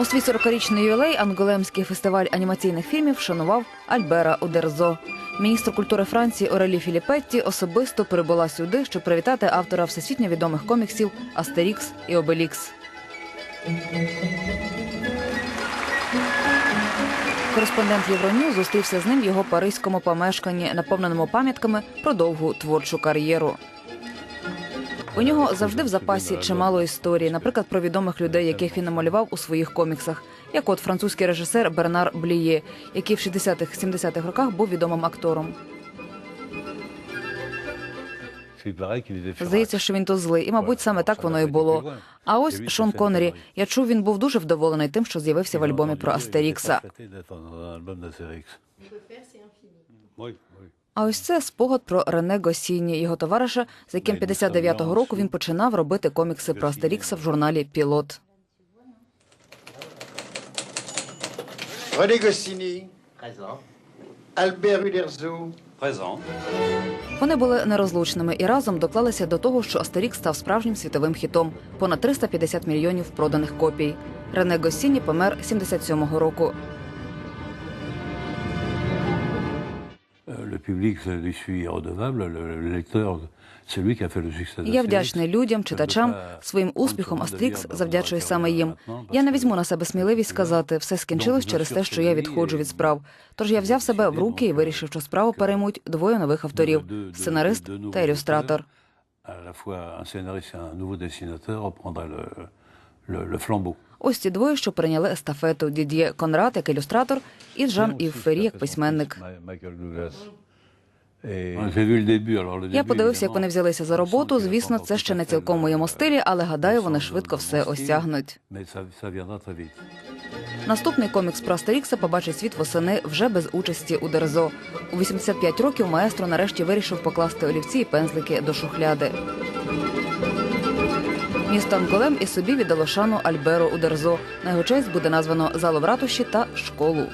У свій 40-річний ювілей Анголемський фестиваль анімаційних фільмів вшанував Альбера Удерзо. Міністр культури Франції Орелі Філіпетті особисто прибула сюди, щоб привітати автора всесвітньо відомих коміксів Астерікс і Обелікс. Кореспондент Євроньюз зустрівся з ним в його паризькому помешканні, наповненому пам'ятками про довгу творчу кар'єру. У нього завжди в запасі чимало історій, наприклад, про відомих людей, яких він намалював у своїх коміксах, як от французький режисер Бернар Бліє, який в 60-70-х роках був відомим актором. Здається, що він то злий, і, мабуть, саме так воно і було. А ось Шон Коннері. Я чув, він був дуже вдоволений тим, що з'явився в альбомі про Астерікса. А ось це спогад про Рене Госіні, його товариша, з яким 59-го року він починав робити комікси про Астерікса в журналі Пілот. René Goscinny, Présent. Albert Uderzo, Вони були нерозлучними і разом доклалися до того, що Астерікс став справжнім світовим хітом. Понад 350 мільйонів проданих копій. Рене Госіні помер 77-го року. Le public lui suis redevable, le, le lecteur, Я вдячний людям, читачам. Своїм успіхом Астерікс завдячує саме їм. Я не візьму на себе сміливість сказати, все скінчилось через те, що я відходжу від справ. Тож я взяв себе в руки і вирішив, що справу переймуть двоє нових авторів сценарист та ілюстратор. Ось ці двоє, що прийняли естафету Дід'є Конрад як ілюстратор і Жан Ів Фері як письменник. Я подивився, як вони взялися за роботу. Звісно, це ще не цілком у моєму стилі, але гадаю, вони швидко все осягнуть. Наступний комікс про Астерікса побачить світ восени вже без участі у Дерзо. У 85 років маестро нарешті вирішив покласти олівці і пензлики до шухляди. Місто Анголем і собі віддало шану Альберу Удерзо. На його честь буде названо залу в ратуші та школу.